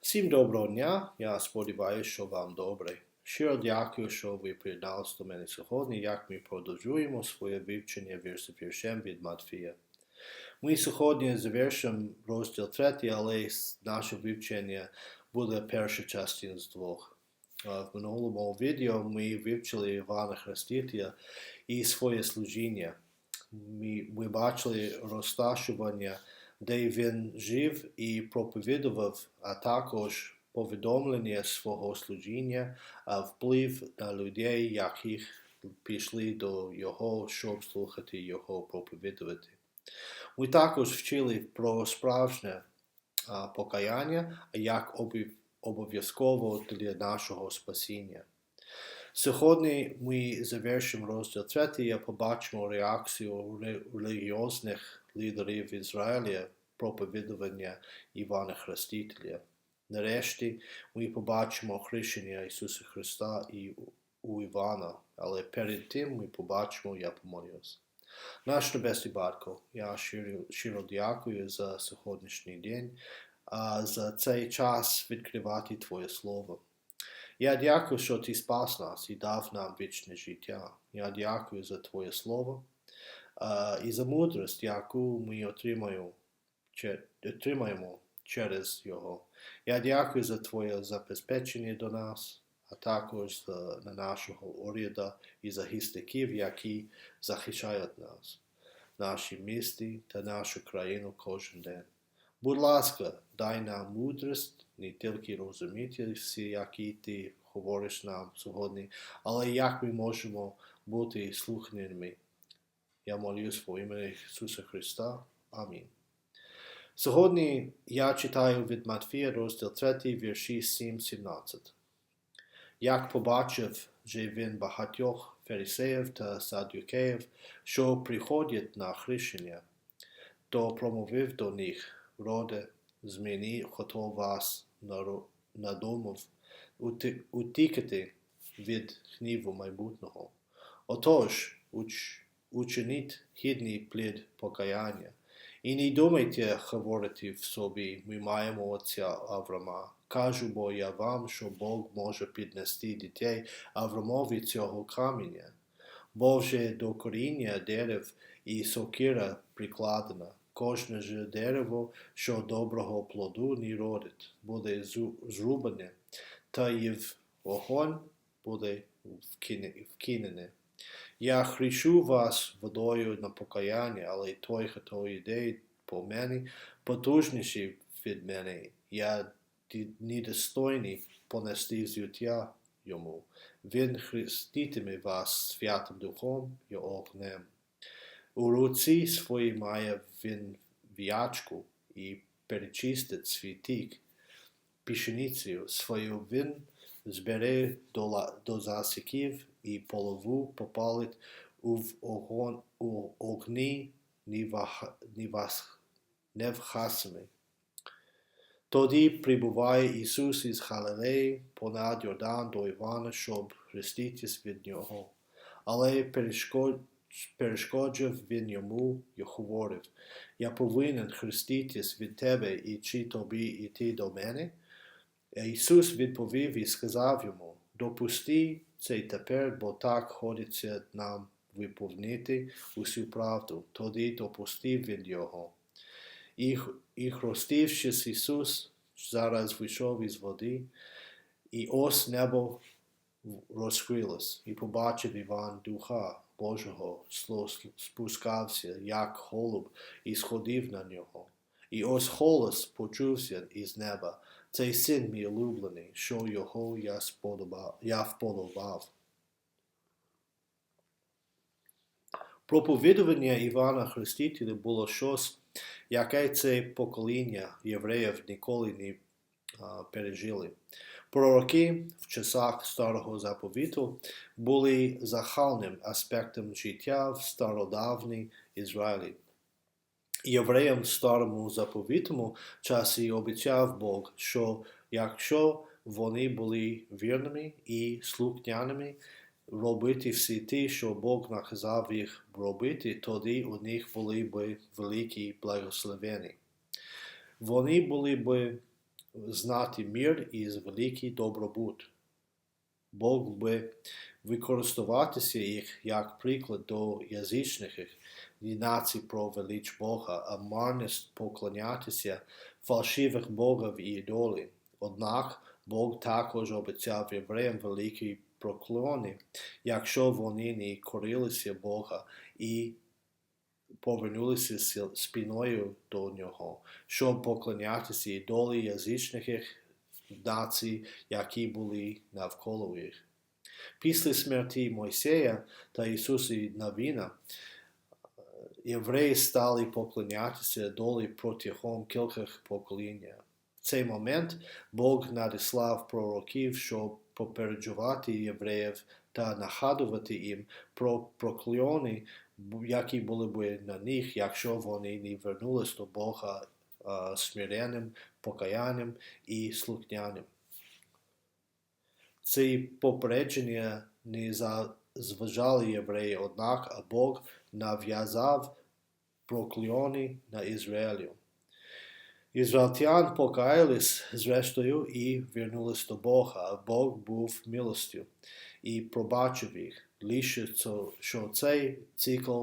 Всім доброго дня. Я сподіваюся, що вам добре. Щиро дякую, що ви приєдналися до мене сьогодні, як ми продовжуємо своє вивчення вірсу віршем від Матфія. Ми сьогодні завершимо розділ 3, але наше вивчення буде перша частина з двох. В минулому відео ми вивчили Івана Хрестителя і своє служіння. Ми, ми бачили розташування де він жив і проповідував, а також повідомлення свого служіння, а вплив на людей, яких пішли до його, щоб слухати його проповідувати. Ми також вчили про справжнє покаяння, як обов'язково для нашого спасіння. Сьогодні ми завершимо розділ 3 і побачимо реакцію релігіозних лідерів Ізраїля проповідування Івана Хрестителя. Нарешті ми побачимо хрещення Ісуса Христа і у Івана, але перед тим ми побачимо, я помолюсь. Наш Небесний Батько, я щиро, щиро дякую за сьогоднішній день, а за цей час відкривати Твоє Слово. Я дякую, що Ти спас нас і дав нам вічне життя. Я дякую за Твоє Слово і за мудрість, яку ми отримаємо, отримаємо через Його. Я дякую за Твоє забезпечення до нас, а також на нашого уряду і захисників, які захищають нас, наші місті та нашу країну кожен день. Будь ласка, дай нам мудрість, не тільки розуміти всі, які ти говориш нам сьогодні, але як ми можемо бути слухними. Я молюсь во ім'я Ісуса Христа. Амінь. Сьогодні я читаю від Матфія розділ 3, вірші 7-17. Як побачив же він багатьох фарисеїв та садюкеїв, що приходять на хрещення, то промовив до них, роде, зміни, хто вас надумав утікати від гніву майбутнього. Отож, уч, учиніть гідний плід покаяння. І не думайте говорити в собі, ми маємо отця Авраама. Кажу бо я вам, що Бог може піднести дітей Аврамові цього каміння, бо вже до коріння дерев і сокира прикладена. Кожне ж дерево, що доброго плоду не родить, буде зрубане, та й в огонь буде вкинене. Я хрещу вас водою на покаяння, але той, хто йде по мені, потужніший від мене. Я недостойний понести зюття йому. Він хреститиме вас Святим Духом і огнем. У руці своїй має він в'ячку і перечистить свій тік. Пішеницю свою він збере до, засіків і полову попалить у огонь, у огні невхасими. Тоді прибуває Ісус із Галилеї понад Йордан до Івана, щоб хреститись від нього. Але перешкоджав він йому і говорив, я повинен хреститись від тебе і чи тобі йти до мене? Ісус відповів і сказав йому, допусти це тепер, бо так ходиться нам виповнити усю правду. Тоді допустив він його. І, і хростившись Ісус, зараз вийшов із води, і ось небо розкрилось, і побачив Іван Духа Божого, спускався, як голуб, і сходив на нього. І ось голос почувся із неба. Цей син мій улюблений, що його я сподобав, я вподобав. Проповідування Івана Хрестителя було щось, яке це покоління євреїв ніколи не а, пережили. Пророки в часах старого заповіту були захальним аспектом життя в стародавній Ізраїлі. Євреям старому заповітому часі обіцяв Бог, що якщо вони були вірними і слухняними, робити всі ті, що Бог наказав їх робити, тоді у них були б великі благословені. Вони були б знати мир і великий добробут. Бог би використовуватися їх як приклад до язичних і націй про велич Бога, а марність поклонятися фальшивих богів і ідолів. Однак Бог також обіцяв євреям великі проклони, якщо вони не корилися Бога і повернулися спиною до нього, щоб поклонятися ідолі язичних націй, які були навколо їх. Після смерті Мойсея та Ісуса Навіна євреї стали поклонятися долі протягом кількох поколінь. В цей момент Бог надіслав пророків, щоб попереджувати євреїв та нагадувати їм про прокльони, які були б на них, якщо вони не вернулись до Бога смиренним, покаянним і слухняним. Ці попередження не зважали євреї, однак а Бог нав'язав прокльони на Ізраїлю. Ізраїльтян покаялись зрештою і вернулись до Бога, а Бог був милостю і пробачив їх, лише що цей цикл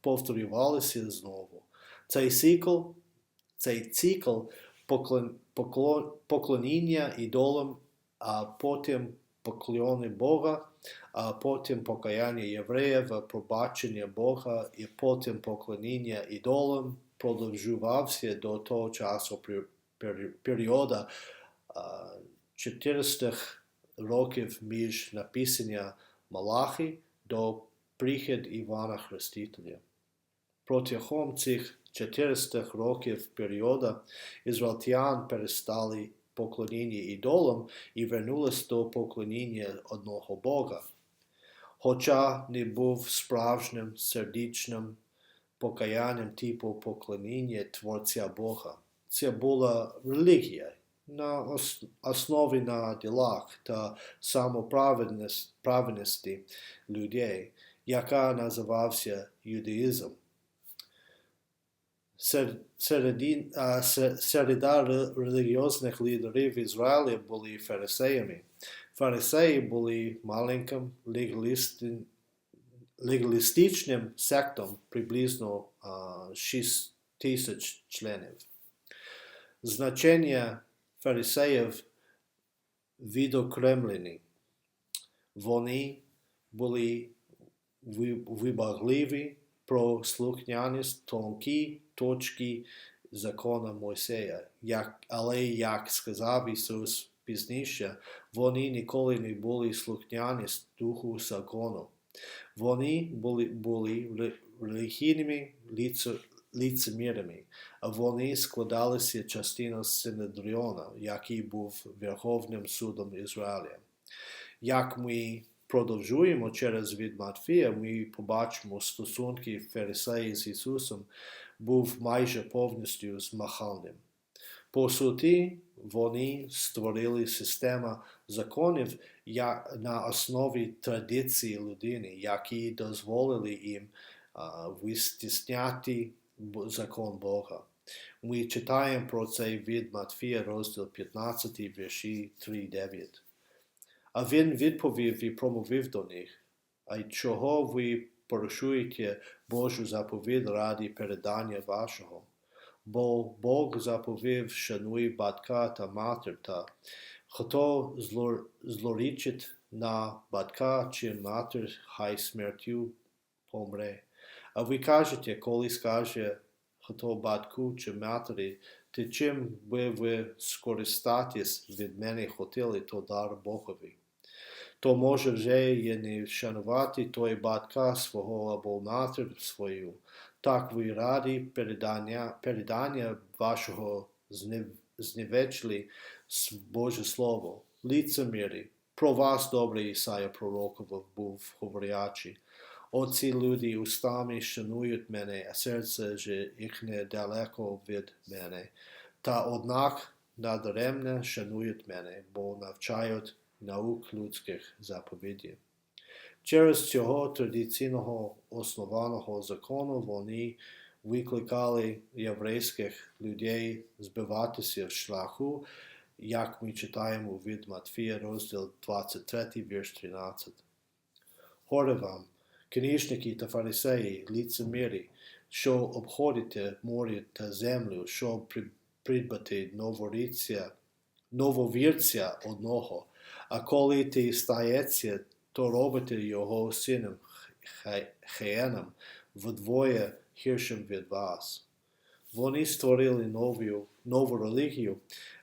повторювався знову. Цей цикл, цей цикл поклон, поклон, поклоніння ідолам, а потім поклони Бога, а потім покаяння євреїв, пробачення Бога і потім поклоніння ідолам продовжувався до того часу періоду 400 років між написання Малахи до прихід Івана Хрестителя. Протягом цих 400 років періоду ізраїльтян перестали поклоніння ідолам і вернулись до поклоніння одного Бога. Хоча не був справжнім сердечним покаянням типу поклоніння Творця Бога. Це була релігія на основі на ділах та самоправедності людей, яка називався юдаїзм. Середа релігіозних лідерів Ізраїля були фарисеями. Фарисеї були маленьким легалістичним сектом приблизно 6 тисяч членів. Значення фарисеїв відокремлені. Вони були вибагливі про слухняність тонкі точки закона Мойсея. Як, але, як сказав Ісус пізніше, вони ніколи не були слухняні духу закону. Вони були, були релігійними лицемірами, а вони складалися частиною Синедріона, який був Верховним судом Ізраїля. Як ми продовжуємо через від Матфія, ми побачимо стосунки Фарисеї з Ісусом був майже повністю змахальним. По суті, вони створили систему законів на основі традиції людини, які дозволили їм вистісняти закон Бога. Ми читаємо про це від Матфія, розділ 15, вірші 3-9. А він відповів і промовив до них, а чого ви порушуєте Божу заповідь ради передання вашого? Бо Бог заповів шануй батька та матір та хто злорічить на батька чи матір, хай смертю помре. А ви кажете, коли скаже хто батьку чи матері, ти чим би ви скористатись від мене хотіли, то дар Богові. То може вже є не шанувати той батька свого або матір свою, так ви раді передання, передання вашого зневечли Боже Слово, лицемірі. Про вас добре Ісая пророкував був говорячи. Оці люди устами шанують мене, а серце ж їхнє далеко від мене. Та однак надаремне шанують мене, бо навчають наук людських заповідів. Через цього традиційного основаного закону вони викликали єврейських людей збиватися в шляху, як ми читаємо від Матфія, розділ 23, вірш 13. Горе вам, книжники та фарисеї, лицемірі, що обходите море та землю, щоб придбати новоріця, нововірця одного, а коли ти стається, то робите його сином Хеєном вдвоє гіршим від вас. Вони створили нову, нову релігію,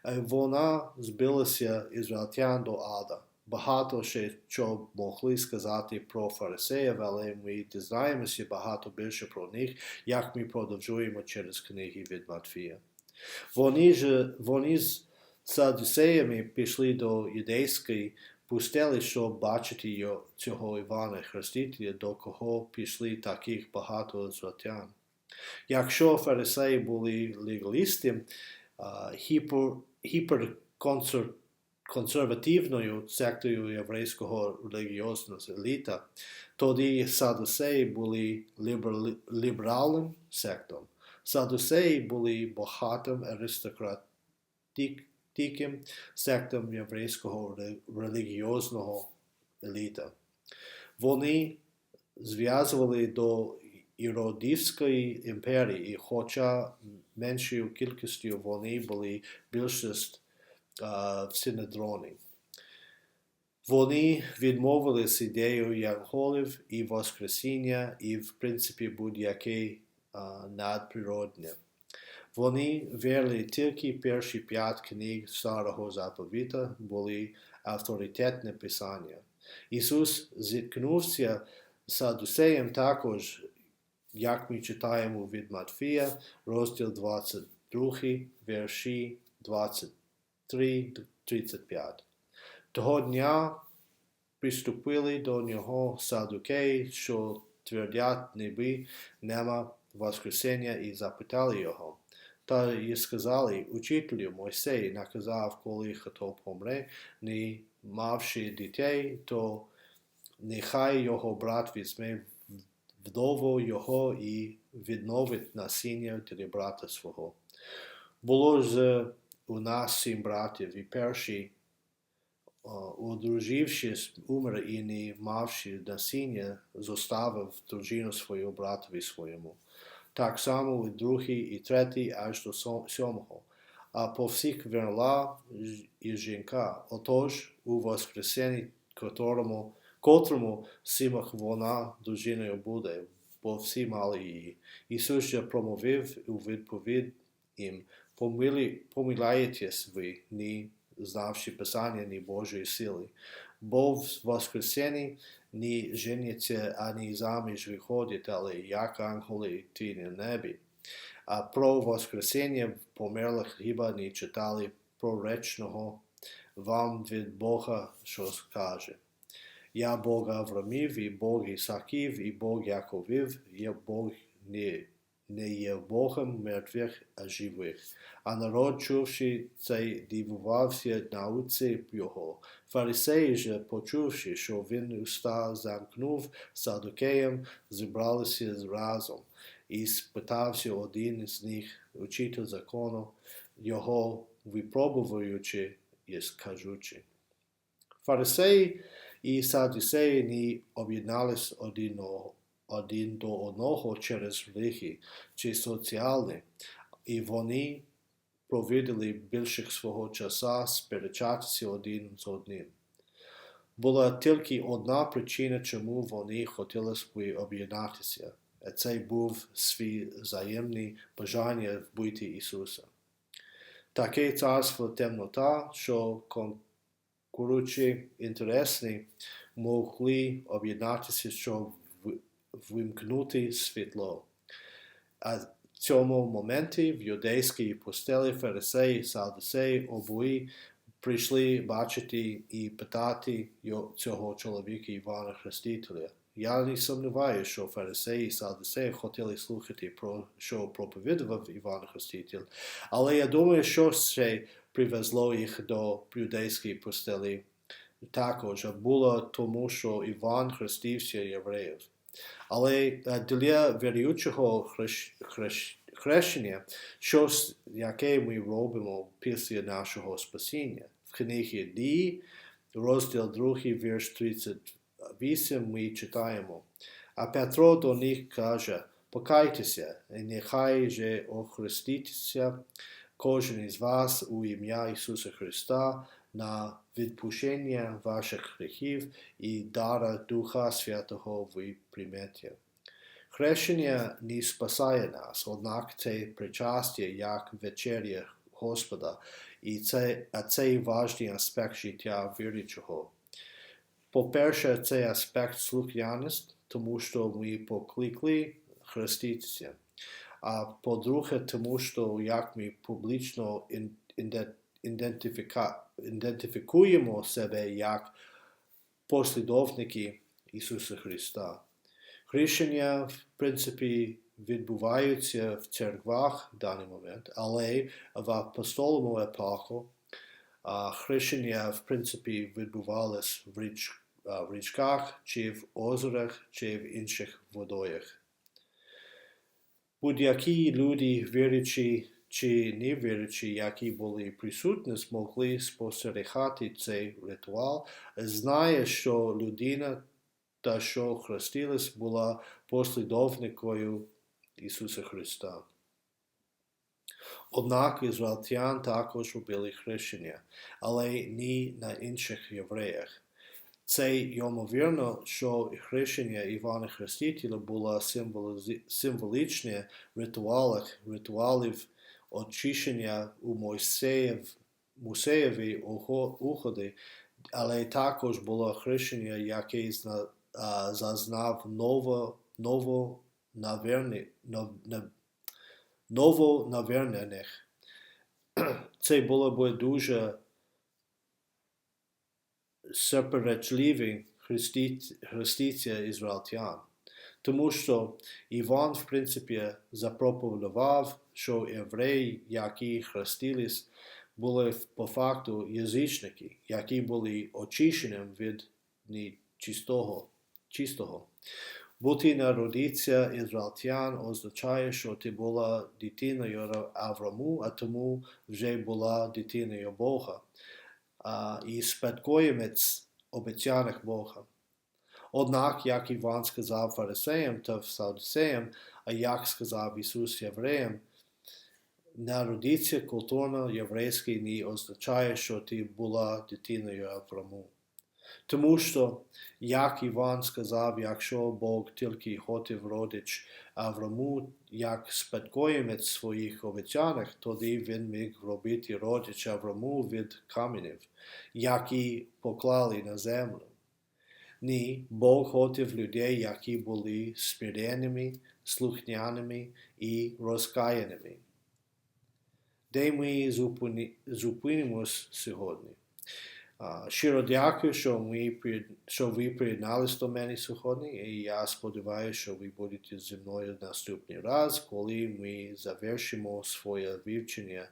і вона збилася ізраїльтян до ада. Багато ще що могли сказати про фарисеїв, але ми дізнаємося багато більше про них, як ми продовжуємо через книги від Матфія. Вони ж вони з садусеями пішли до юдейської пустелі, щоб бачити цього Івана Хрестителя, до кого пішли таких багато зватян. Якщо фарисеї були легалісти, гіпер, гіперконсервативною сектою єврейського релігіозного еліта, тоді садусеї були ліберальним сектом. Садусеї були багатим аристократичним сектом єврейського релігіозного еліта. Вони зв'язували до Іродівської імперії, і хоча меншою кількістю вони були більшість в Синедроні. Вони відмовились ідею янголів і Воскресіння, і, в принципі, будь-яке надприродне. Вони вірили тільки перші п'ять книг Старого Заповіта були авторитетне писання. Ісус зіткнувся садусеєм також як ми читаємо від Матфія, розділ 22, вірші 23-35. Того дня приступили до нього садукеї, що твердять ніби нема Воскресення, і запитали його. Та й сказали, учителю Мойсей наказав, коли хто помре, не мавши дітей, то нехай його брат візьме вдову його і відновить насіння для брата свого. Було ж у нас сім братів, і перший, одружившись, умер і не мавши насіння, зоставив дружину свою братові своєму. Так само і другий, і третій, аж до сьомого. А по всіх верла і жінка. Отож, у Воскресенні, котрому котрому сімах вона дружиною буде, бо всі мали її. Ісус же промовив у відповідь їм, помиляєтесь ви, ні знавши Писання, ні Божої сили, бо в Воскресенні ні женяться, ані заміж виходять, але як ангели ті на небі. А про Воскресіння померлих хіба не читали проречного вам від Бога, що скаже. Я Бог Аврамів, і Бог Ісаків, і Бог Яковів, є Бог не, не є Богом мертвих, а живих. А народ, чувши це, дивувався науці його. Фарисеї же, почувши, що він уста замкнув садокеєм, зібралися разом. І спитався один з них, учитель закону, його випробуючи і скажучи. Фарисеї і садисеї не об'єднались один, один до одного через релігії чи соціальне, і вони провідали більших свого часу сперечатися один з одним. Була тільки одна причина, чому вони хотіли об'єднатися, це був свій взаємний бажання вбити Ісуса. Таке царство темнота, що Коротше, інтересні, могли об'єднатися, щоб вимкнути світло. А в цьому моменті в юдейській постелі фарисеї, садусеї обоє прийшли бачити і питати цього чоловіка Івана Хрестителя. Я не сумніваюся, що фарисеї і садусеї хотіли слухати про що проповідував Іван Хреститель, але я думаю, що ще привезло їх до юдейської пустелі. Також було тому, що Іван хрестився євреїв. Але е, для віруючого хрещ, хрещ, хрещення, щось, яке ми робимо після нашого спасіння. В книгі Дії, розділ 2, вірш 38, ми читаємо. А Петро до них каже, покайтеся, і нехай же охреститься кожен із вас у ім'я Ісуса Христа на відпущення ваших гріхів і дара Духа Святого ви приймете. Хрещення не спасає нас, однак це причастя як вечеря Господа, і це, а це важний аспект життя віруючого. По-перше, це аспект слухняність, тому що ми покликли хреститися. А по-друге, тому що як ми публічно ідентифіка, ідентифікуємо себе як послідовники Ісуса Христа. Хрещення, в принципі, відбуваються в церквах в даний момент, але в апостолому епоху хрещення, в принципі, відбувалось в, річ, в річках, чи в озерах, чи в інших водоях. Будь-які люди, вірячі чи не вірячі, які були присутні, змогли спостерігати цей ритуал, знає, що людина та що хрестилась, була послідовникою Ісуса Христа. Однак ізраїльтян також робили хрещення, але не на інших євреях. Це ймовірно, що хрещення Івана Хрестителя було символічне ритуалах, ритуалів очищення у Мойсеєв, Мусеєві уходи, але також було хрещення, яке зазнав ново, ново наверне, ново навернених. Це було б дуже суперечливий хрестиця ізраїльтян. Тому що Іван, в принципі, запроповідував, що євреї, які хрестились, були по факту язичники, які були очищені від нечистого. чистого. Бути народиться ізраїльтян означає, що ти була дитиною Авраму, а тому вже була дитиною Бога. А, і спадкоємець обіцяних Бога. Однак, як Іван сказав фарисеям та садусеям, а як сказав Ісус євреям, народитися культурно єврейський не означає, що ти була дитиною Авраму. Тому що, як Іван сказав, якщо Бог тільки хотів родич Авраму як спадкоємець своїх обіцянок, тоді він міг робити родич Авраму від каменів, які поклали на землю. Ні, Бог хотів людей, які були смиренними, слухняними і розкаяними. Де ми зупинимось сьогодні? Щиро дякую, що, ми, що ви приєдналися до мене сьогодні, і я сподіваюся, що ви будете зі мною наступний раз, коли ми завершимо своє вивчення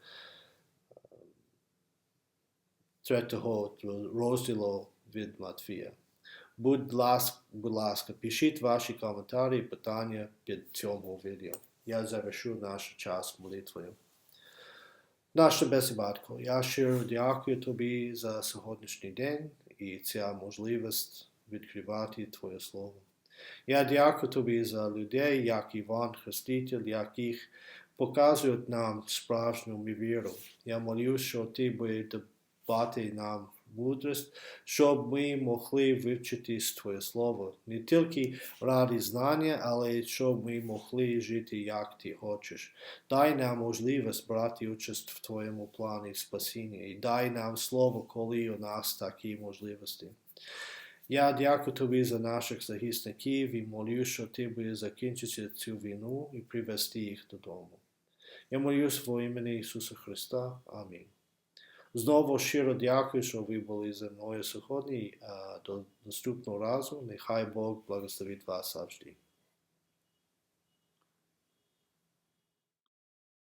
третього розділу від Матфія. Будь ласка, будь ласка, пишіть ваші коментарі, і питання під цьому відео. Я завершу наш час молитвою. Наш Небесний Батько, я щиро дякую тобі за сьогоднішній день і ця можливість відкривати Твоє Слово. Я дякую тобі за людей, як Іван Хреститель, яких показують нам справжню віру. Я молюсь, що ти би дбати нам мудрість, щоб ми могли вивчити Твоє Слово не тільки ради знання, але щоб ми могли жити, як ти хочеш. Дай нам можливість брати участь в Твоєму плані спасіння і дай нам слово, коли у нас такі можливості. Я дякую тобі за наших захисників і молю, що ти би закінчити цю війну і привести їх додому. Я молюсь во імені Ісуса Христа. Амінь. Знову щиро дякую, що ви були зі мною сьогодні. До наступного разу. Нехай Бог благословить вас завжди.